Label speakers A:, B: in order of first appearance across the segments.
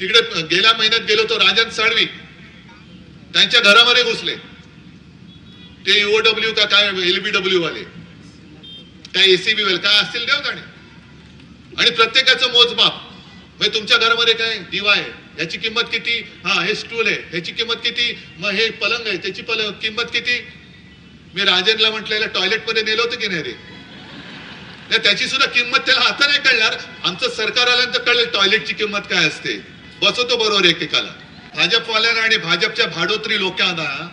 A: तिकडे गेल्या महिन्यात गेलो तो राजन साळवी. त्यांच्या घरामध्ये घुसले. ते युओडब्ल्यू का काय एलबीडब्ल्यू वाले. काय एसीबी वाले. काय असतील देव जाणे. आणि प्रत्येकाचं मोजमाप म्हणजे तुमच्या घरामध्ये काय? दिवा आहे. याची किंमत किती? हा हे स्टूल आहे. ह्याची किंमत किती? मग हे पलंग आहे. त्याची पलंग किंमत किती? मी राजनला म्हटलेलं टॉयलेटमध्ये नेलं होतं की नाही रे? नाही, त्याची सुद्धा किंमत त्याला आता नाही कळणार. आमचं सरकार आल्यानंतर कळेल टॉयलेटची किंमत काय असते. बसवतो बरोबर एकेकाला. भाजपवाल्यांना आणि भाजपच्या भाडोत्री लोकांना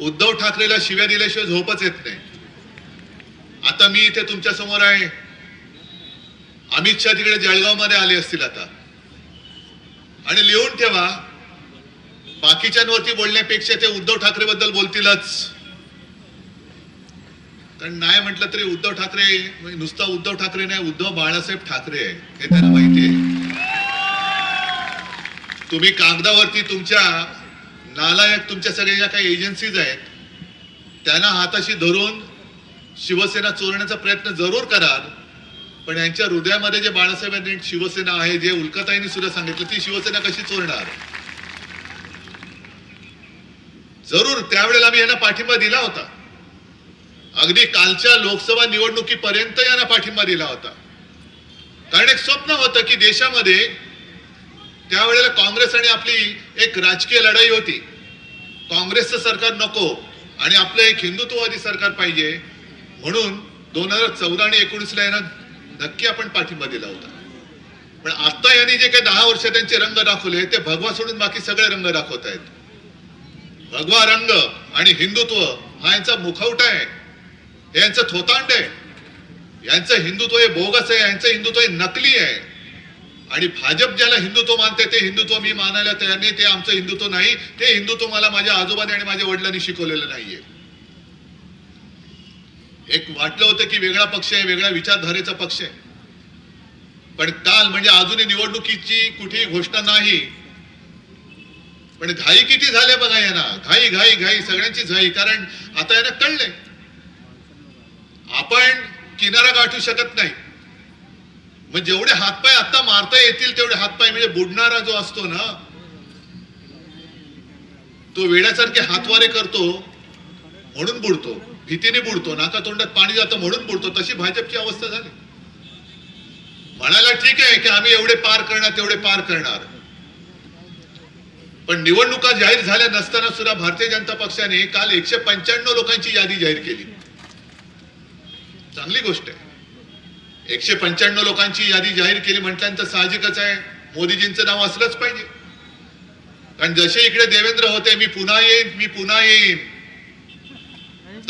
A: उद्धव ठाकरेला शिव्या दिल्याशिवाय झोपच येत नाही. आता मी इथे तुमच्यासमोर आहे. अमित शहा तिकडे जळगावमध्ये आले असतील आता. आणि लिहून ठेवा बाकीच्यांवरती बोलण्यापेक्षा ते उद्धव ठाकरे बद्दल बोलतीलच. कारण नाही म्हटलं तरी उद्धव ठाकरे नुसता उद्धव ठाकरे नाही उद्धव बाळासाहेब ठाकरे आहे. हे त्यांना माहिती आहे. तुम्ही कागदावरती तुमच्या नालायक तुमच्या सगळ्या ज्या काही एजन्सीज आहेत त्यांना हाताशी धरून शिवसेना चोरण्याचा प्रयत्न जरूर कराल. पण यांच्या हृदयामध्ये जे बाळासाहेबांनी शिवसेना आहे जे उल्काताईंनी सुद्धा सांगितलं ती शिवसेना कशी चोरणार? जरूर त्यावेळेला आम्ही यांना पाठिंबा दिला होता. अगदी कालच्या लोकसभा निवडणुकीपर्यंत यांना पाठिंबा दिला होता. कारण एक स्वप्न होतं की देशामध्ये त्यावेळेला काँग्रेस आणि आपली एक राजकीय लढाई होती. काँग्रेसचं सरकार नको आणि आपलं एक हिंदुत्ववादी सरकार पाहिजे म्हणून दोन हजार चौदा आणि एकोणीसला यांना नक्की आपण पाठिंबा दिला होता. पण आता यांनी जे काही दहा वर्ष त्यांचे रंग दाखवले ते भगवा सोडून बाकी सगळे रंग दाखवत आहेत. भगवा रंग आणि हिंदुत्व हा यांचा मुखवटा आहे. हे यांचं थोतांड आहे. यांचं हिंदुत्व हे बोगस आहे यांचं हिंदुत्व हे नकली आहे. आणि भाजप ज्याला हिंदुत्व मानते ते हिंदुत्व मी मानायला तयार नाही ते आमचं हिंदुत्व नाही ते हिंदुत्व मला माझ्या आजोबाने आणि माझ्या वडिलांनी शिकवलेलं नाहीये. एक वाटलं होतं की वेगळा पक्ष आहे वेगळ्या विचारधारेचा पक्ष आहे. पण काल म्हणजे अजूनही निवडणुकीची कुठेही घोषणा नाही. पण घाई किती झाल्या बघा यांना. घाई घाई घाई सगळ्यांची घाई. कारण आता यांना कळलंय. आपण किनारा गाठू शकत नाही. मग जेवढे हातपाय आता मारता येतील तेवढे हातपाय म्हणजे बुडणारा जो असतो ना तो वेड्यासारखे हातवारे करतो म्हणून बुडतो. भीतीने बुडतो नाका तोंडात पाणी जातं म्हणून बुडतो. तशी भाजपची अवस्था झाली. म्हणायला ठीक आहे की आम्ही एवढे पार करणार तेवढे पार करणार. पण निवडणुका जाहीर झाल्या नसताना सुद्धा भारतीय जनता पक्षाने काल एकशे पंच्याण्णव लोकांची यादी जाहीर केली. चांगली गोष्ट आहे. एकशे पंच्याण्णव लोकांची यादी जाहीर केली म्हटल्यानंतर साहजिकच आहे. मोदीजींचं नाव असलंच पाहिजे. कारण जसे इकडे देवेंद्र होते मी पुन्हा येईन मी पुन्हा येईन.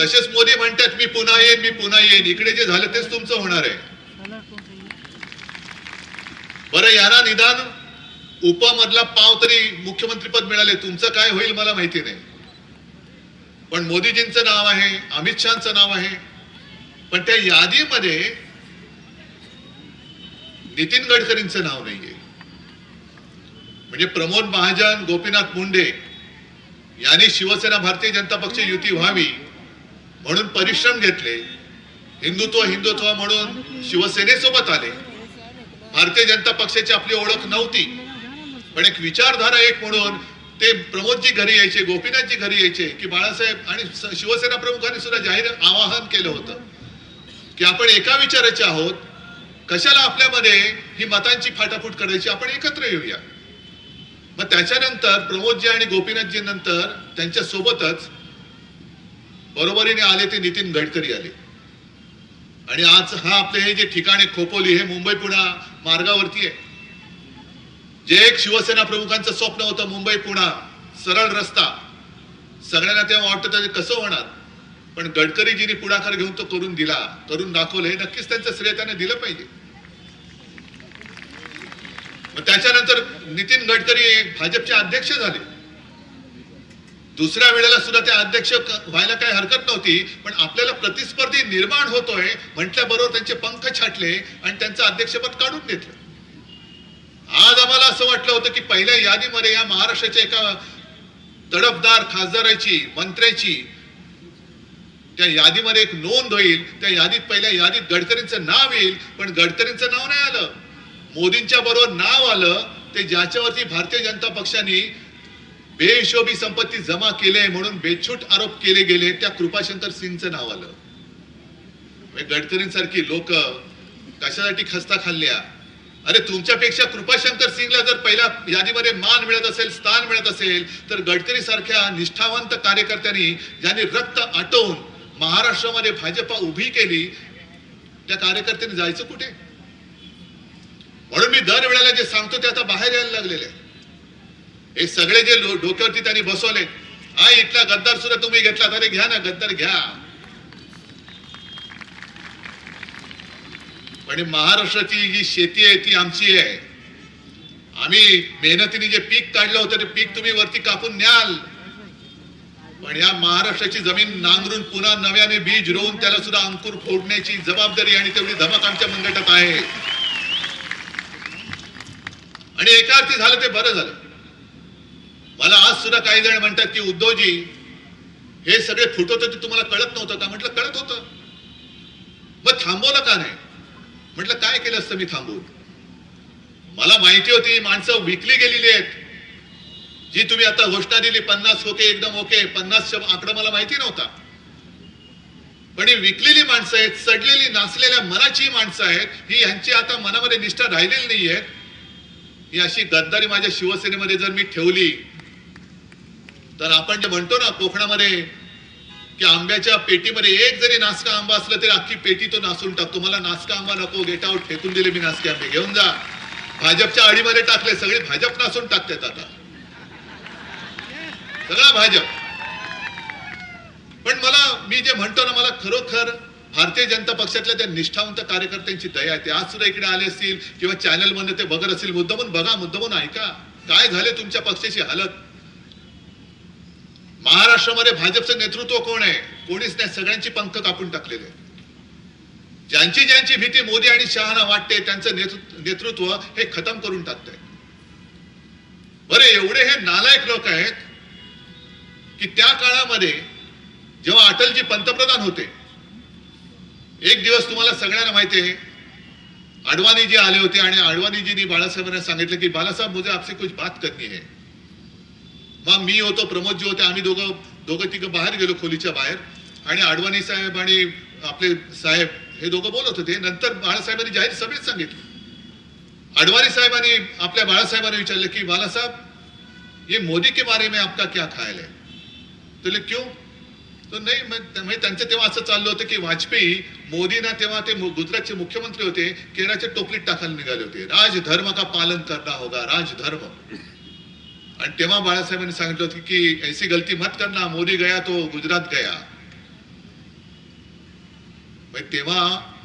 A: तसेच मोदी म्हणतात मी पुन्हा येईन मी पुन्हा येईन. इकडे जे झालं तेच तुमचं होणार आहे. बरं यांना निदान उपमधला पाव तरी मुख्यमंत्रीपद मिळाले. तुमचं काय होईल मला माहिती नाही. पण मोदीजींचं नाव आहे अमित शहाचं नाव आहे. पण त्या यादीमध्ये नितीन गडकरींचं नाव नाहीये. म्हणजे प्रमोद महाजन गोपीनाथ मुंडे यांनी शिवसेना भारतीय जनता पक्ष युती व्हावी म्हणून परिश्रम घेतले. हिंदुत्व हिंदुत्व म्हणून शिवसेनेसोबत आले. भारतीय जनता पक्षाची आपली ओळख नव्हती. पण एक विचारधारा एक म्हणून ते प्रमोदजी घरी यायचे गोपीनाथजी घरी यायचे की बाळासाहेब आणि शिवसेना प्रमुखांनी सुद्धा जाहीर आवाहन केलं होतं की आपण एका विचाराचे आहोत कशाला आपल्यामध्ये ही मतांची फाटाफूट करायची आपण एकत्र येऊया. मग त्याच्यानंतर प्रमोदजी आणि गोपीनाथजी नंतर त्यांच्या सोबतच बरोबरीने आले ते नितीन गडकरी आले. आणि आज हा आपले हे जे ठिकाणे खोपोली हे मुंबई पुणा मार्गावरती आहे. जे एक शिवसेना प्रमुखांचं स्वप्न होतं मुंबई पुणा सरळ रस्ता. सगळ्यांना तेव्हा वाटतं ते कसं होणार? पण गडकरीजींनी पुढाकार घेऊन तो करून दिला. करून दाखवलं हे नक्कीच त्यांचं श्रेय त्यांना दिलं पाहिजे. त्याच्यानंतर नितीन गडकरी भाजपचे अध्यक्ष झाले. दुसऱ्या वेळेला सुद्धा ते अध्यक्ष व्हायला काही हरकत नव्हती पण आपल्याला प्रतिस्पर्धी निर्माण होतोय म्हटल्याबरोबर त्यांचे पंख छाटले आणि त्यांचं अध्यक्षपद काढून घेतलं. आज आम्हाला असं वाटलं होतं की पहिल्या यादीमध्ये या महाराष्ट्राच्या एका तडफदार खासदाराची मंत्र्याची त्या यादीमध्ये एक नोंद होईल. त्या यादीत पहिल्या यादीत गडकरींचं नाव येईल पण गडकरींचं नाव नाही आलं. मोदींच्या बरोबर नाव आलं ते ज्याच्यावरती भारतीय जनता पक्षाने बेहिशोबी संपत्ती जमा केले म्हणून बेछूट आरोप केले गेले त्या कृपाशंकर सिंगचं नाव आलं. गडकरींसारखी लोक कशासाठी खस्ता खाल्ल्या? अरे तुमच्यापेक्षा कृपाशंकर सिंगला जर पहिल्या यादीमध्ये मान मिळत असेल स्थान मिळत असेल तर गडकरी सारख्या निष्ठावंत कार्यकर्त्यांनी ज्यांनी रक्त आटवून महाराष्ट्रामध्ये भाजपा उभी केली त्या कार्यकर्त्यांनी जायचं कुठे? म्हणून मी दर वेळेला जे सांगतो ते आता बाहेर यायला लागलेले. आहे. हे सगळे जे डोक्यावरती त्यांनी बसवले हा इथला गद्दार सुद्धा तुम्ही घेतला तरी घ्या ना गद्दार घ्या. पण महाराष्ट्राची जी शेती आहे ती आमची आहे. आम्ही मेहनतीने जे पीक काढलं होतं ते पीक तुम्ही वरती कापून न्याल. पण या महाराष्ट्राची जमीन नांगरून पुन्हा नव्याने बीज रोवून त्याला सुद्धा अंकुर फोडण्याची जबाबदारी आणि तेवढी धमक आमच्या मंगटात आहे. आणि एका अर्थी झालं ते बरं झालं. मला आज सुद्धा काही जण म्हणतात की उद्धवजी हे सगळे फुट होते तुम्हाला कळत नव्हतं का? म्हटलं कळत होतं. मग थांबवलं का नाही? म्हटलं काय केलं असतं मी थांबवून मला माहिती होती माणसं विकली गेलेली आहेत. जी तुम्ही आता घोषणा दिली पन्नास ओके एकदम ओके पन्नास आकडा मला माहिती नव्हता. पण ही विकलेली माणसं आहेत चढलेली नाचलेल्या मनाची माणसं आहेत ही यांची आता मनामध्ये निष्ठा राहिलेली नाही आहेत ही अशी गद्दारी माझ्या शिवसेनेमध्ये जर मी ठेवली तर आपण जे म्हणतो ना कोकणामध्ये की आंब्याच्या पेटीमध्ये एक जरी नासका आंबा असला तरी अख्खी पेटी तो नासून टाकतो. मला नासका आंबा नको गेट आउट फेकून दिले मी नासके आंबे. घेऊन जा. भाजपच्या आडीमध्ये टाकले सगळे भाजप नासून टाकतात आता. सगळा भाजप. पण मला मी जे म्हणतो ना मला खरोखर भारतीय जनता पक्षातल्या त्या निष्ठावंत कार्यकर्त्यांची दया आहे. ते आज सुद्धा इकडे आले असतील किंवा चॅनलमध्ये ते बघत असतील. मुद्दामून बघा मुद्दामून ऐका. काय झाले तुमच्या पक्षाची हालत? महाराष्ट्रामध्ये भाजपचं नेतृत्व कोण आहे? कोणीच नाही. सगळ्यांची पंख कापून टाकलेले. ज्यांची ज्यांची भीती मोदी आणि शहाना वाटते त्यांचं नेतृ- नेतृत्व हे खतम करून टाकतंय. बरे एवढे हे नालायक लोक आहेत की त्या काळामध्ये जेव्हा अटलजी पंतप्रधान होते एक दिवस तुम्हाला सगळ्यांना माहिती आहे. अडवाणीजी आले होते आणि अडवाणीजींनी बाळासाहेबांना सांगितलं की बाळासाहेब मुझे आपसे कुछ बात करनी है. मग मी होतो प्रमोदजी होते आम्ही दोघं दोघं तिघं बाहेर गेलो खोलीच्या बाहेर. आणि अडवाणी साहेब आणि आपले साहेब हे दोघं बोलत होते. नंतर बाळासाहेबांनी जाहीर सभेत सांगितलं. अडवाणी साहेबांनी आपल्या बाळासाहेबांनी विचारलं की बाळासाहेब ये मोदी के बारे में आपका क्या ख्याल है? तो क्यों? तो नाही म्हणजे त्यांचं तेव्हा असं चाललं होतं की वाजपेयी मोदींना तेव्हा ते गुजरातचे मुख्यमंत्री होते केराच्या टोपलीत टाकायला निघाले होते. राजधर्म का पालन करना होगा राजधर्म. आणि तेव्हा बाळासाहेबांनी सांगितलं होतं की ऐसी गलती मत करना मोदी गया तो गुजरात गया. मग तेव्हा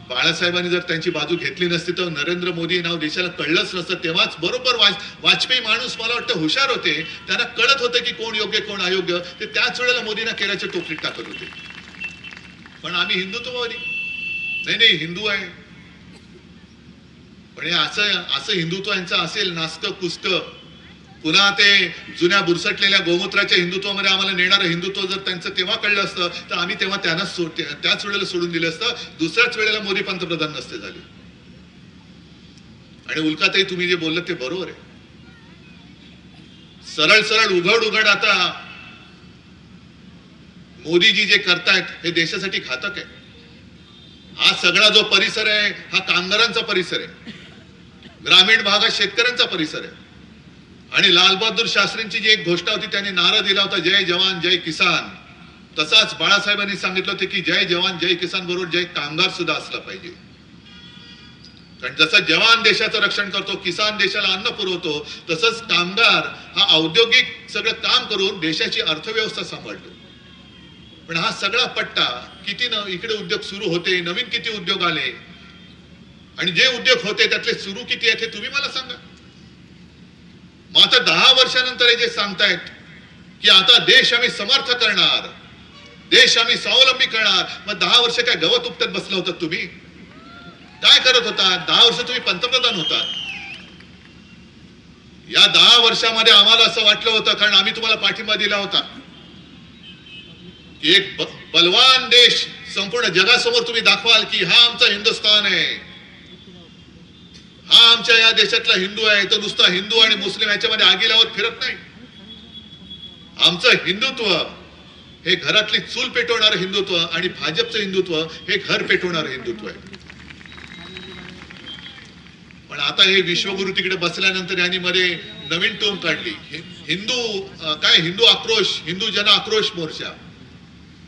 A: बाळासाहेबांनी जर त्यांची बाजू घेतली नसती तर नरेंद्र मोदी नाव देशाला कळलंच नसतं. तेव्हाच बरोबर वाज वाजपेयी माणूस मला वाटतं हुशार होते. त्यांना कळत होतं की कोण योग्य कोण अयोग्य. ते त्याच वेळेला मोदींना केल्याचे टोपलीत टाकत होते. पण आम्ही हिंदुत्ववादी. नाही नाही हिंदू आहे. पण हे असं असं हिंदुत्व यांचं असेल नास्त कुस्त पुन्हा ते जुन्या बुरसटलेल्या गोमूत्राच्या हिंदुत्वामध्ये आम्हाला नेणारं हिंदुत्व जर त्यांचं तेव्हा कळलं असतं तर आम्ही तेव्हा त्यांनाच सोड त्याच वेळेला सोडून दिलं असतं. दुसऱ्याच वेळेला मोदी पंतप्रधान नसते झाले. आणि उल्काताई तुम्ही जे बोललं ते बरोबर आहे. सरळ सरळ उघड उघड आता मोदीजी जे करतायत हे देशासाठी घातक आहे. हा सगळा जो परिसर आहे हा कामगारांचा परिसर आहे. ग्रामीण भागात शेतकऱ्यांचा परिसर आहे. आणि लालबहादूर शास्त्रींची जी एक घोषणा होती त्यांनी नारा दिला होता जय जवान जय किसान. तसाच बाळासाहेबांनी सांगितलं होतं की जय जवान जय किसान बरोबर जय कामगार सुद्धा असला पाहिजे. कारण जसं जवान देशाचं रक्षण करतो किसान देशाला अन्न पुरवतो तसंच कामगार हा औद्योगिक सगळं काम करून देशाची अर्थव्यवस्था सांभाळतो. पण हा सगळा पट्टा किती न इकडे उद्योग सुरू होते नवीन किती उद्योग आले आणि जे उद्योग होते त्यातले सुरू किती आहेत हे तुम्ही मला सांगा. मग आता दहा वर्षानंतर हे जे सांगतायत की आता देश आम्ही समर्थ करणार देश आम्ही स्वावलंबी करणार मग दहा वर्ष काय गवत उपटत बसलं होतं तुम्ही? काय करत होता? दहा वर्ष तुम्ही पंतप्रधान होता. या दहा वर्षामध्ये आम्हाला असं वाटलं होतं कारण आम्ही तुम्हाला पाठिंबा दिला होता. एक बलवान देश संपूर्ण जगासमोर तुम्ही दाखवाल की हा आमचा हिंदुस्थान आहे. हा आमच्या या देशातला हिंदू आहे तो नुसता हिंदू आणि मुस्लिम याच्यामध्ये आगी लावत फिरत नाही. आमचं हिंदुत्व हे घरातली चूल पेटवणारं हिंदुत्व आणि भाजपचं हिंदुत्व हे घर पेटवणारं हिंदुत्व आहे. पण आता हे विश्वगुरु तिकडे बसल्यानंतर यांनी मध्ये नवीन टोम काढली. हिंदू काय हिंदू आक्रोश हिंदू जन आक्रोश मोर्चा.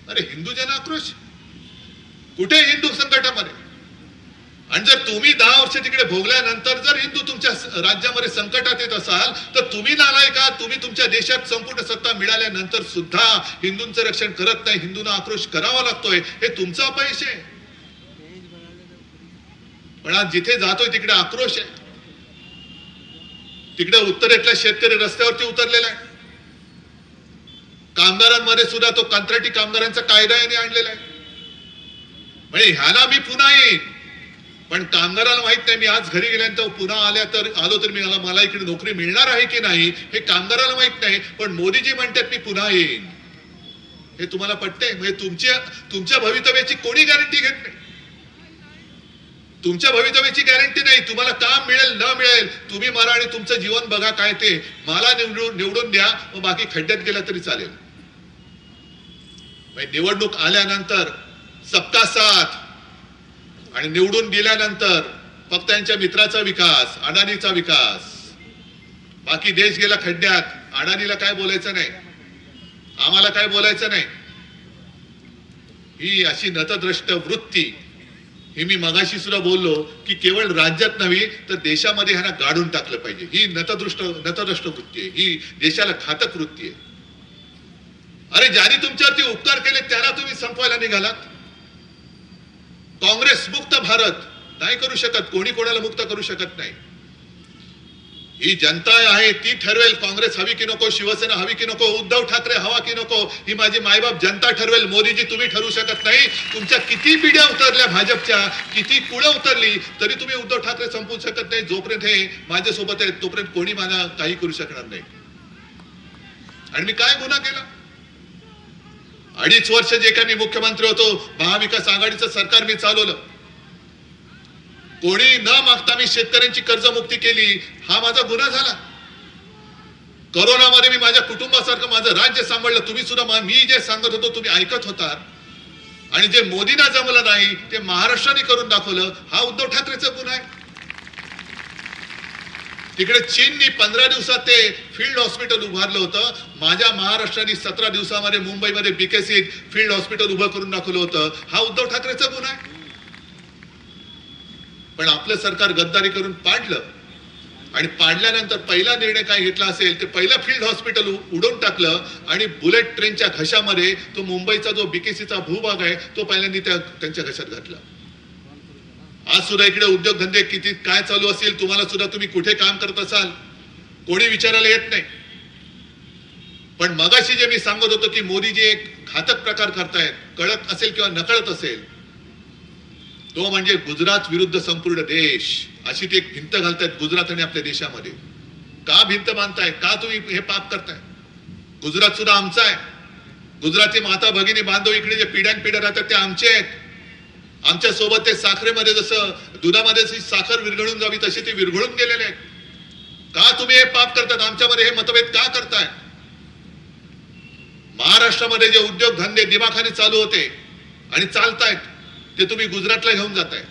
A: अरे हिंदू जन आक्रोश? कुठे हिंदू संकटामध्ये? आणि जर तुम्ही दहा वर्ष तिकडे भोगल्यानंतर जर हिंदू तुमच्या राज्यामध्ये संकटात येत असाल तर तुम्ही नालाय का तुम्ही तुमच्या देशात संपूर्ण सत्ता मिळाल्यानंतर सुद्धा हिंदूंचं रक्षण करत नाही. हिंदूंना आक्रोश करावा लागतोय. हे तुमचं अपयश आहे. पण आज जिथे जातोय तिकडे आक्रोश आहे. तिकडे उत्तरेतला शेतकरी रस्त्यावरती उतरलेला आहे. कामगारांमध्ये सुद्धा तो कंत्राटी कामगारांचा कायदा याने आणलेला आहे. म्हणजे ह्याला मी पुन्हा येईन. पण कामगाराला माहीत नाही मी आज घरी गेल्यानंतर पुन्हा आल्या तर आलो तर मी मला मला इकडे नोकरी मिळणार आहे की नाही हे कामगाराला माहीत नाही. पण मोदीजी म्हणतात मी पुन्हा येईन. हे तुम्हाला पटतंय? म्हणजे तुमच्या तुमच्या भवितव्याची कोणी गॅरंटी घेत नाही? तुमच्या भवितव्याची गॅरंटी नाही. तुम्हाला काम मिळेल न मिळेल तुम्ही मारा आणि तुमचं जीवन बघा काय ते. मला निवडून निवडून द्या मग बाकी खड्ड्यात गेला तरी चालेल. म्हणजे निवडणूक आल्यानंतर सप्ताह साथ आणि निवडून दिल्यानंतर फक्त त्यांच्या मित्राचा विकास अडाणीचा विकास. बाकी देश गेला खड्ड्यात अडाणीला काय बोलायचं नाही? आम्हाला काय बोलायचं नाही? ही अशी नतद्रष्ट वृत्ती. ही मी मगाशी सुद्धा बोललो की केवळ राज्यात नव्हे तर देशामध्ये ह्यांना गाडून टाकलं पाहिजे. ही नतदृष्ट नतद्रष्ट वृत्ती आहे. ही देशाला घातक वृत्ती आहे. अरे ज्यांनी तुमच्यावरती उपकार केले त्याला तुम्ही संपवायला निघालात? काँग्रेस मुक्त भारत नाही करू शकत कोणी कोणाला मुक्त करू शकत नाही. ही जनता आहे ती ठरवेल काँग्रेस हवी की नको शिवसेना हवी की नको उद्धव ठाकरे हवा की नको ही माझी मायबाप जनता ठरवेल. मोदीजी तुम्ही ठरवू शकत नाही. तुमच्या किती पिढ्या उतरल्या भाजपच्या किती कुळं उतरली तरी तुम्ही उद्धव ठाकरे संपवू शकत नाही. जोपर्यंत हे माझ्यासोबत आहेत तोपर्यंत कोणी मला काही करू शकणार नाही. आणि मी काय गुन्हा केला? अडीच वर्ष जे काही मी मुख्यमंत्री होतो महाविकास आघाडीचं सरकार मी चालवलं. कोणी न मागता मी शेतकऱ्यांची कर्जमुक्ती केली हा माझा गुन्हा झाला. करोनामध्ये मी माझ्या कुटुंबासारखं माझं राज्य सांभाळलं तुम्ही सुद्धा मी जे सांगत होतो तुम्ही ऐकत होता आणि जे मोदींना जमलं नाही ते महाराष्ट्राने करून दाखवलं हा उद्धव ठाकरेचा गुन्हा आहे. तिकडे चीननी पंधरा दिवसात ते फील्ड हॉस्पिटल उभारलं होतं. माझ्या महाराष्ट्राने सतरा दिवसामध्ये मुंबईमध्ये बीकेसीत फील्ड हॉस्पिटल उभं करून दाखवलं होतं. हा उद्धव ठाकरेचा गुन्हा आहे. पण आपलं सरकार गद्दारी करून पाडलं. आणि पाडल्यानंतर पहिला निर्णय काय घेतला असेल ते पहिलं फील्ड हॉस्पिटल उडवून टाकलं आणि बुलेट ट्रेनच्या घशामध्ये तो मुंबईचा जो बीकेसीचा भूभाग आहे तो पहिल्यांदा त्या त्यांच्या घशात घातला. आज सुद्धा इकडे उद्योगधंदे किती काय चालू असेल तुम्हाला सुद्धा तुम्ही कुठे काम करत असाल? कोणी विचारायला येत नाही. पण मगाशी जे मी सांगत होतो की मोदीजी एक घातक प्रकार करतायत कळत असेल किंवा नकळत असेल तो म्हणजे गुजरात विरुद्ध संपूर्ण देश. अशी ती एक भिंत घालतायत गुजरात आणि आपल्या देशामध्ये. का भिंत बांधताय? का तुम्ही हे पाप करताय? गुजरात सुद्धा आमचा आहे. गुजरातची माता भगिनी बांधव इकडे जे पिढ्यान पिढ्या राहतात ते आमचे आहेत. आमच्यासोबत ते साखरेमध्ये जसं दुधामध्ये जशी साखर विरघळून जावी तशी ते विरघळून गेलेले आहेत. का तुम्ही हे पाप करतात? आमच्यामध्ये हे मतभेद का करताय? महाराष्ट्रामध्ये जे उद्योग धंदे दिमाखाने चालू होते आणि चालतायत ते तुम्ही गुजरातला घेऊन जाताय.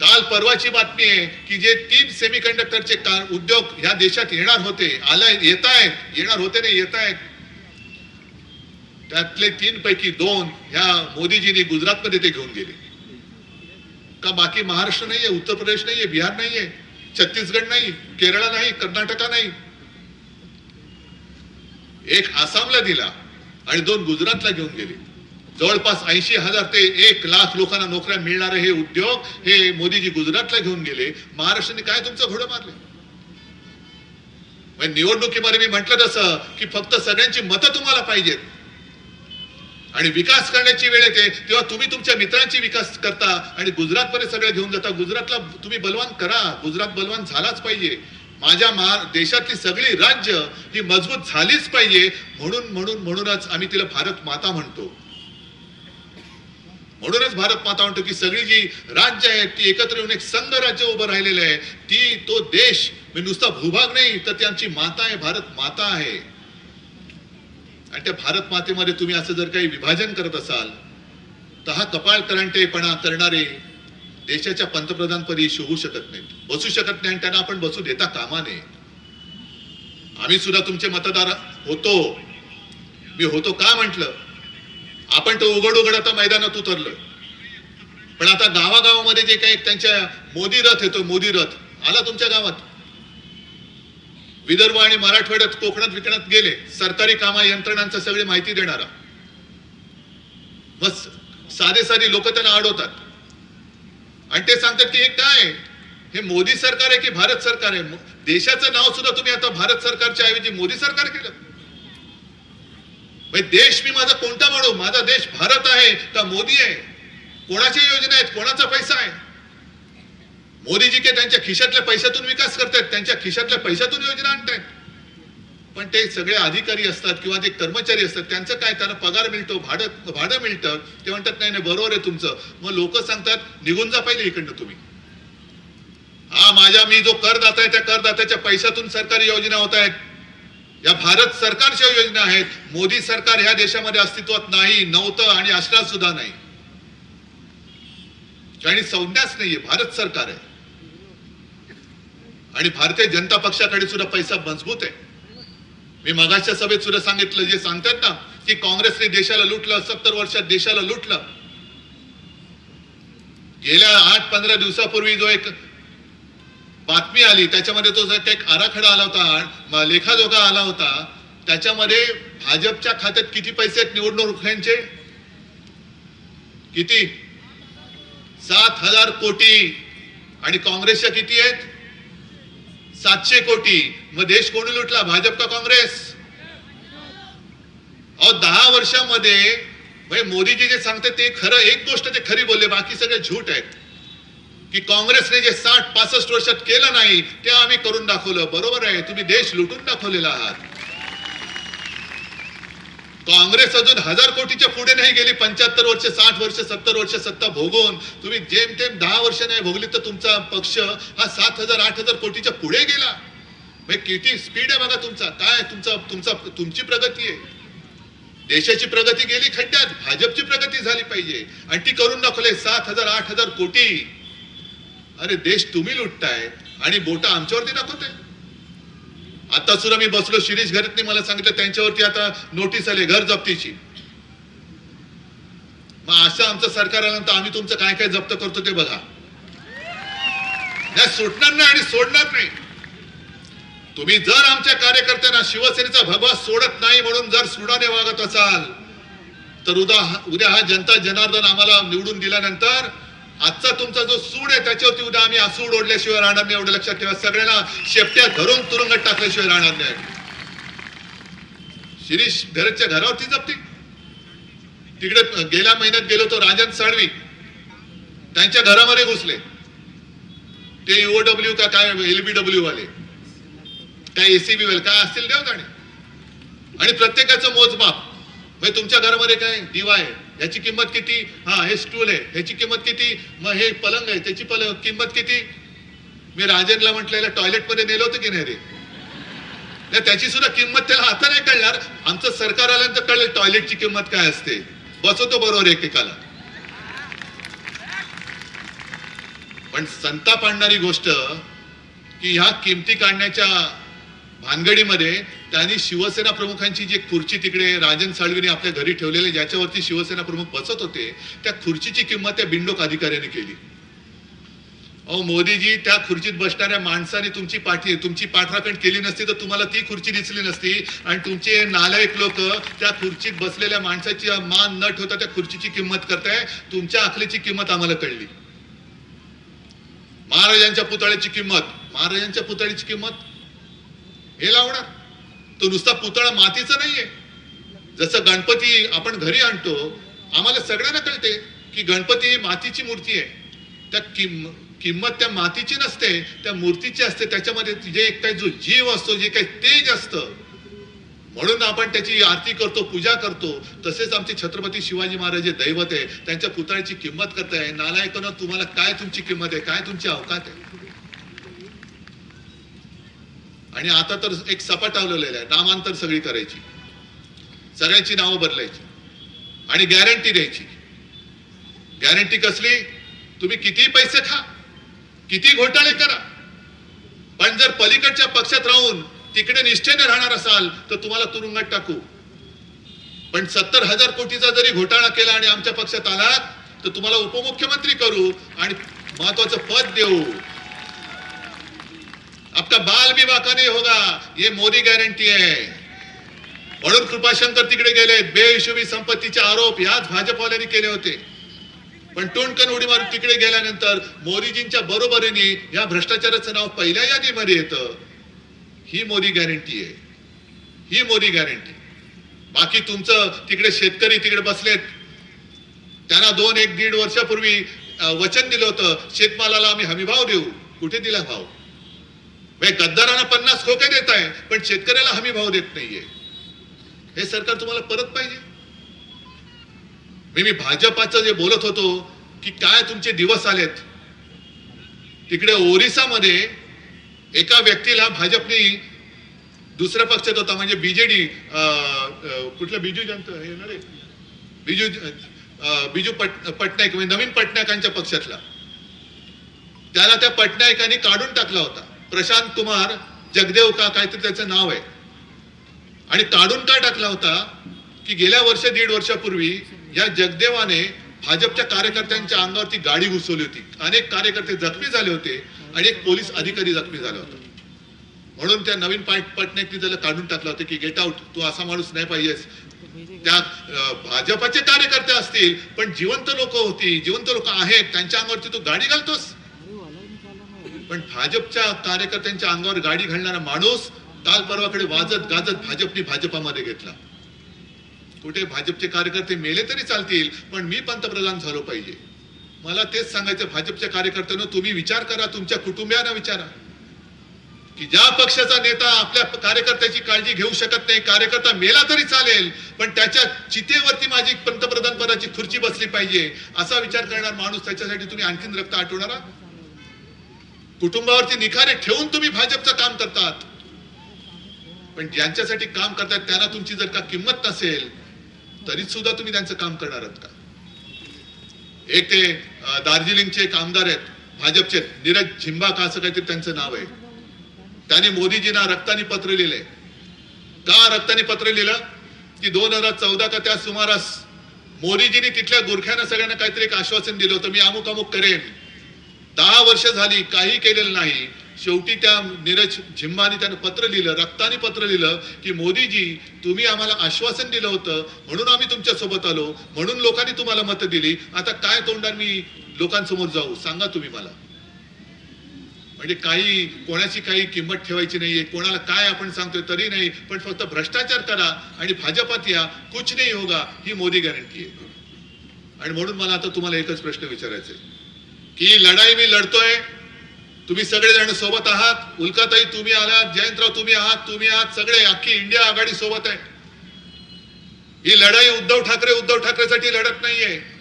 A: काल परवाची बातमी आहे की जे तीन सेमीकंडक्टरचे कंडक्टरचे उद्योग ह्या देशात येणार होते आलाय येत आहेत येणार होते नाही येत आहेत त्यातले तीन पैकी दोन ह्या मोदीजींनी गुजरातमध्ये ते घेऊन गेले. का बाकी महाराष्ट्र नाहीये उत्तर प्रदेश नाहीये बिहार नाहीये छत्तीसगड नाही केरळ नाही कर्नाटका नाही. एक आसामला दिला आणि दोन गुजरातला घेऊन गेले. जवळपास ऐंशी हजार ते एक लाख लोकांना नोकऱ्या मिळणारे हे उद्योग हे मोदीजी गुजरातला घेऊन गेले. महाराष्ट्राने काय तुमचं घोडं मारले? म्हणजे निवडणुकीमध्ये मी म्हटलं तसं की फक्त सगळ्यांची मतं तुम्हाला पाहिजेत. आणि विकास करण्याची वेळ येते तेव्हा तुम्ही तुमच्या मित्रांची विकास करता आणि गुजरातमध्ये सगळे घेऊन जाता. गुजरातला तुम्ही बलवान करा. गुजरात बलवान झालाच पाहिजे. माझ्या मा देशातली सगळी राज्य ही मजबूत झालीच पाहिजे. म्हणून म्हणून म्हणूनच आम्ही तिला भारत माता म्हणतो. म्हणूनच भारत माता म्हणतो की सगळी जी राज्य आहेत ती एकत्र येऊन एक संघ राज्य उभं राहिलेलं आहे. ती तो देश. म्हणजे नुसता भूभाग नाही तर ती आमची माता आहे भारत माता आहे. आणि त्या भारत मातेमध्ये तुम्ही असं जर काही विभाजन करत असाल तर हा कपाळ करंटेपणा करणारे देशाच्या पंतप्रधानपदी शोभू शकत नाहीत. बसू शकत नाही आणि त्यांना आपण बसू देता कामा नये. आम्ही सुद्धा तुमचे मतदार होतो. मी होतो का म्हटलं? आपण तर उघड उघड आता मैदानात उतरलं पण आता गावागावामध्ये जे काही त्यांच्या मोदी रथ येतो मोदी रथ आला तुमच्या गावात? विदर्भ आणि मराठवाड्यात कोकणात विकण्यात गेले सरकारी कामा यंत्रणांचं सगळी माहिती देणारा. बस साधे साधी लोक त्यांना अडवतात. आणि ते सांगतात की हे काय? आहे? हे मोदी सरकार आहे की भारत सरकार आहे? देशाचं नाव सुद्धा तुम्ही आता भारत सरकारच्या ऐवजी मोदी सरकार केलं. म्हणजे देश मी माझा कोणता म्हणू माझा देश भारत आहे का मोदी आहे. कोणाच्या योजना आहेत? कोणाचा पैसा आहे? मोदीजी के त्यांच्या खिशातल्या पैशातून विकास करतायत त्यांच्या खिशातल्या पैशातून योजना आणतायत. पण ते सगळे अधिकारी असतात किंवा ते कर्मचारी असतात त्यांचं काय? त्यांना पगार मिळतो भाडं भाडं मिळतं. ते म्हणतात नाही नाही बरोबर आहे तुमचं. मग लोक सांगतात निघून जा पहिले इकडनं तुम्ही. हा माझ्या मी जो करदाता आहे त्या करदात्याच्या पैशातून सरकारी योजना होत आहेत. या भारत सरकारच्या योजना आहेत. मोदी सरकार ह्या देशामध्ये अस्तित्वात नाही नव्हतं आणि असणार सुद्धा नाही. आणि संज्ञाच नाहीये. भारत सरकार आहे. आणि भारतीय जनता पक्षाकडे सुद्धा पैसा मजबूत आहे. मी मगाशच्या सभेत सुद्धा सांगितलं जे सांगतात ना की काँग्रेसने देशाला लुटलं सत्तर वर्षात देशाला लुटलं. गेल्या आठ पंधरा दिवसापूर्वी जो एक बातमी आली त्याच्यामध्ये तो एक आराखडा आला होता लेखाजोखा आला होता. त्याच्यामध्ये भाजपच्या खात्यात किती पैसे आहेत निवडणुकांचे किती? सात हजार कोटी. आणि काँग्रेसच्या किती आहेत? सातशे कोटी. मग देश कोणी लुटला? भाजप का काँग्रेस. अहो दहा वर्षामध्ये मोदी मोदीजी जे सांगते ते खरं एक गोष्ट ते खरी बोलले बाकी सगळे झूट आहेत. की काँग्रेसने जे साठ पासष्ट वर्षात केलं नाही ते आम्ही करून दाखवलं. बरोबर आहे तुम्ही देश लुटून दाखवलेला आहात. काँग्रेस अजून हजार कोटीच्या पुढे नाही गेली. पंच्याहत्तर वर्ष साठ वर्ष सत्तर वर्ष सत्ता भोगून. तुम्ही जेमतेम दहा वर्ष नाही भोगली तर तुमचा पक्ष हा सात हजार आठ हजार कोटीच्या पुढे गेला. म्हणजे किती स्पीड आहे बघा तुमचा. काय तुमचा तुमचा तुमची प्रगती आहे. देशाची प्रगती गेली खड्ड्यात. भाजपची प्रगती झाली पाहिजे. आणि ती करून दाखवले सात हजार आठ हजार कोटी. अरे देश तुम्ही लुटताय आणि बोटा आमच्यावरती दाखवताय. आता सुद्धा मी बसलो शिरीष घरीतने मला सांगितलं त्यांच्यावरती आता नोटीस आली घर जप्तीची. मग असं आमचं सरकार आल्यानंतर आम्ही तुमचं काय काय जप्त करतो ते बघा. नाही सुटणार नाही आणि सोडणार नाही. तुम्ही जर आमच्या कार्यकर्त्यांना शिवसेनेचा भगवा सोडत नाही म्हणून जर सुडाने वागत असाल तर उद्या उद्या हा जनता जनार्दन आम्हाला निवडून दिल्यानंतर आजचा तुमचा जो सूड आहे त्याच्यावरती उद्या आम्ही आसूड ओढल्याशिवाय राहणार नाही एवढं लक्षात ठेवा. सगळ्यांना शेपट्या धरून तुरुंगात टाकल्याशिवाय राहणार नाही. शिरीष घरच्या घरावरती जपती. तिकडे गेल्या महिन्यात गेलो तो राजन साळवी. त्यांच्या घरामध्ये घुसले. ते युओडब्ल्यू का काय एलबीडब्ल्यू वाले. काय एसीबी वाले. काय असतील देव जाणे आणि प्रत्येकाचं मोजमाप. म्हणजे तुमच्या घरामध्ये काय दिवा आहे. ह्याची किंमत किती? हा हे स्टूल आहे. ह्याची किंमत किती? मग हे पलंग आहे. त्याची पलंग किंमत किती? मी राजनला म्हटलेलं टॉयलेटमध्ये नेलं होतं की नाही रे? नाही, त्याची सुद्धा किंमत त्याला आता नाही कळणार. आमचं सरकार आल्यानंतर कळलं टॉयलेटची किंमत काय असते. बसवतो बरोबर एकेकाला. पण संताप आणणारी गोष्ट की ह्या किमती काढण्याच्या भानगडीमध्ये त्यांनी शिवसेना प्रमुखांची जी खुर्ची तिकडे राजन साळवीने आपल्या घरी ठेवलेली ज्याच्यावरती शिवसेना प्रमुख बसत होते त्या खुर्चीची किंमत त्या बिंडोक अधिकाऱ्याने केली. अहो मोदीजी त्या खुर्चीत बसणाऱ्या माणसाने तुमची पाठी तुमची पाठराखण केली नसती तर तुम्हाला ती खुर्ची दिसली नसती. आणि तुमचे नालायक लोक त्या खुर्चीत बसलेल्या माणसाची मान न ठेवता त्या खुर्चीची किंमत करताय तुमच्या अकलेची किंमत आम्हाला कळली. महाराजांच्या पुतळ्याची किंमत महाराजांच्या पुतळ्याची किंमत? हे लावणार. तो नुसता पुतळा मातीचा नाहीये. जसं गणपती आपण घरी आणतो आम्हाला सगळ्यांना कळते की गणपती ही मातीची मूर्ती आहे. त्या किम किंमत त्या मातीची नसते त्या मूर्तीची असते. त्याच्यामध्ये जे काही जो जीव असतो जे काही तेज असतं. म्हणून आपण त्याची आरती करतो पूजा करतो. तसेच आमचे छत्रपती शिवाजी महाराज जे दैवत आहे. त्यांच्या पुतळ्याची किंमत करताय. नालायकांना तुम्हाला काय तुमची किंमत आहे? काय तुमची अवकात आहे? आणि आता तर एक सपाटावलेला आहे. नामांतर सगळी करायची. सगळ्यांची नावं बदलायची. आणि गॅरंटी द्यायची. गॅरंटी कसली? तुम्ही किती पैसे खा. किती घोटाळे करा. पण जर पलीकडच्या पक्षात राहून तिकडे निष्ठेने राहणार असाल तर तुम्हाला तुरुंगात टाकू. पण सत्तर हजार कोटीचा जरी घोटाळा केला आणि आमच्या पक्षात आलात तर तुम्हाला उपमुख्यमंत्री करू आणि महत्वाचं पद देऊ. आपका बाल विवाह बाका नहीं होगा। ये मोदी गॅरंटी आहे म्हणून कृपाशंकर तिकडे गेले। बेहिशोबी संपत्तीचे आरोप याच भाजपवाल्यांनी केले होते. पण टोणकन उडी मारून तिकडे गेल्यानंतर मोदीजींच्या बरोबरीने या भ्रष्टाचाराचं नाव पहिल्या यादीमध्ये येतं. ही मोदी गॅरंटी आहे. ही मोदी गॅरंटी बाकी तुमचं तिकडे शेतकरी तिकडे बसलेत. त्यांना दोन एक दीड वर्षापूर्वी वचन दिलं होतं शेतमालाला आम्ही हमीभाव देऊ. कुठे दिला भाव? म्हणजे गद्दारांना पन्नास खोके देत आहे पण शेतकऱ्याला हमी भाव देत नाहीये. हे सरकार तुम्हाला परत पाहिजे? मी मी भाजपाचं जे बोलत होतो की काय तुमचे दिवस आलेत? तिकडे ओरिसामध्ये एका व्यक्तीला भाजपने दुसऱ्या पक्षात होता म्हणजे बीजेडी कुठलं बिजू जनता हे ना रे बिजू बिजू पट पटनायक म्हणजे नवीन पटनायकांच्या पक्षातला. त्याला त्या पटनायकांनी काढून टाकला होता. प्रशांत कुमार जगदेव का काहीतरी त्याचं नाव आहे. आणि काढून का टाकला होता की गेल्या वर्ष दीड वर्षापूर्वी या जगदेवाने भाजपच्या कार्यकर्त्यांच्या अंगावरती गाडी घुसवली होती. अनेक कार्यकर्ते जखमी झाले होते आणि एक पोलीस अधिकारी जखमी झाला होता. म्हणून त्या नवीन पाट त्याला काढून टाकलं होतं की गेट आउट तू असा माणूस नाही पाहिजेस. त्या भाजपाचे कार्यकर्ते असतील पण जिवंत लोक होती जिवंत लोक आहेत त्यांच्या अंगावरती तू गाडी घालतोस? पण भाजपच्या कार्यकर्त्यांच्या अंगावर गाडी घालणारा माणूस काल परवाकडे वाजत गाजत भाजपने भाजपामध्ये घेतला. कुठे भाजपचे कार्यकर्ते मेले तरी चालतील पण मी पंतप्रधान झालो पाहिजे. मला तेच सांगायचं भाजपच्या कार्यकर्त्यांना तुम्ही विचार करा तुमच्या कुटुंबियांना विचारा. की ज्या पक्षाचा नेता आपल्या कार्यकर्त्याची काळजी घेऊ शकत नाही कार्यकर्ता मेला तरी चालेल पण त्याच्या चितेवरती माझी पंतप्रधान पदाची खुर्ची बसली पाहिजे असा विचार करणार माणूस त्याच्यासाठी तुम्ही आणखीन रक्त आठवणारा कुटुंबावरती निखारे ठेवून तुम्ही भाजपचं काम करतात. पण ज्यांच्यासाठी काम करतात त्यांना तुमची जर का किंमत नसेल तरी सुद्धा तुम्ही त्यांचं काम करणार आहात का? एक ते दार्जिलिंगचे कामदार आहेत भाजपचे नीरज झिंबा का असं काहीतरी त्यांचं नाव आहे. त्यांनी मोदीजींना रक्तानी पत्र लिहिले. का रक्तानी पत्र लिहिलं? की दोन हजार चौदा का त्या सुमारास मोदीजींनी तिथल्या गुरख्यांना सगळ्यांना काहीतरी एक आश्वासन दिलं होतं मी अमुक अमुक करेन. दहा वर्ष झाली काही केलेलं नाही. शेवटी त्या नीरज झिंबानी त्यानं पत्र लिहिलं रक्तानी पत्र लिहिलं की मोदीजी तुम्ही आम्हाला आश्वासन दिलं होतं म्हणून आम्ही तुमच्यासोबत आलो म्हणून लोकांनी तुम्हाला मतं दिली. आता काय तोंडाने मी लोकांसमोर जाऊ? सांगा तुम्ही मला. म्हणजे काही कोणाची काही किंमत ठेवायची नाहीये कोणाला काय आपण सांगतोय तरी नाही पण फक्त भ्रष्टाचार करा आणि भाजपात या कुछ नाही होगा ही मोदी गॅरंटी आहे. आणि म्हणून मला आता तुम्हाला एकच प्रश्न विचारायचा आहे. की ही लढाई मी लढतोय. तुम्ही सगळेजण सोबत आहात. उल्काताई तुम्ही आलात. जयंतराव तुम्ही आहात. तुम्ही आहात. सगळे अख्खी इंडिया आघाडी सोबत आहे. ही लढाई उद्धव ठाकरे उद्धव ठाकरेसाठी लढत नाहीये.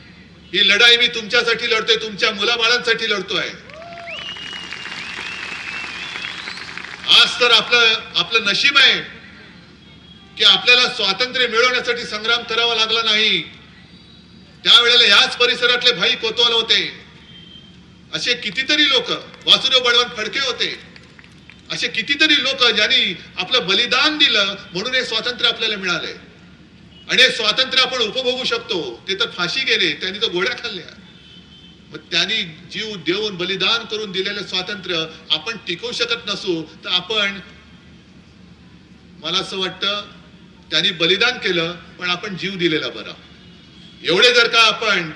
A: ही लढाई मी तुमच्यासाठी लढतोय. तुमच्या मुलाबाळांसाठी लढतोय. आज तर आपलं आपलं नशीब आहे की आपल्याला स्वातंत्र्य मिळवण्यासाठी संग्राम करावा लागला नाही. त्यावेळेला याच परिसरातले भाई कोतवाल होते. असे कितीतरी लोक वासुदेव बळवंत फडके होते. असे कितीतरी लोक ज्यांनी आपलं बलिदान दिलं म्हणून हे स्वातंत्र्य आपल्याला मिळालंय आणि हे स्वातंत्र्य आपण उपभोगू शकतो ते तर फाशी गेले त्यांनी तर गोळ्या खाल्ल्या. मग त्यांनी जीव देऊन बलिदान करून दिलेलं स्वातंत्र्य आपण टिकवू शकत नसू तर आपण मला असं वाटतं त्यांनी बलिदान केलं पण आपण जीव दिलेला बरा. एवढे जर का आपण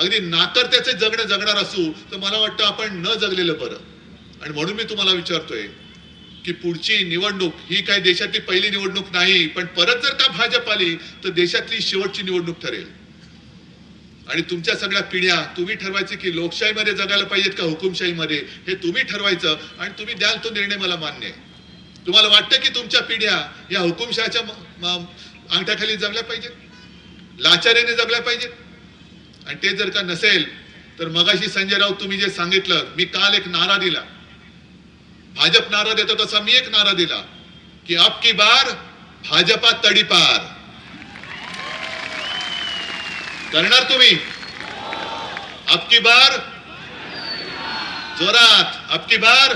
A: अगदी नाकर्त्याचे जगणं जगणार असू तर मला वाटतं आपण न जगलेलं बरं. आणि म्हणून मी तुम्हाला विचारतोय की पुढची निवडणूक ही काही देशातली पहिली निवडणूक नाही पण परत जर का भाजप आली तर देशातली शेवटची निवडणूक ठरेल. आणि तुमच्या सगळ्या पिढ्या तुम्ही ठरवायचे की लोकशाहीमध्ये जगायला पाहिजेत का हुकुमशाहीमध्ये हे तुम्ही ठरवायचं आणि तुम्ही द्याल तो निर्णय मला मान्य आहे. तुम्हाला वाटतं की तुमच्या पिढ्या या हुकुमशाहीच्या अंगठ्याखाली जगल्या पाहिजेत? लाचार्याने जगल्या पाहिजेत? आणि ते जर का नसेल तर मगाशी संजय राऊत तुम्ही जे सांगितलं मी काल एक नारा दिला. भाजप नारा देतो तसा मी एक नारा दिला की अब की बार भाजपा तडीपार करणार तुम्ही? अब की बार जोरात अब की बार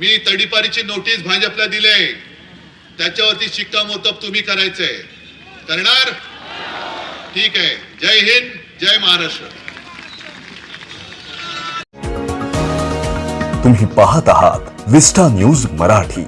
A: मी तडीपारीची नोटीस भाजपला दिले. त्याच्यावरती शिक्कामोर्तब तुम्ही करायचंय. करणार? ठीक आहे. जय हिंद जय महाराष्ट्र.
B: तुम्ही पाहत आहात विस्टा न्यूज मराठी.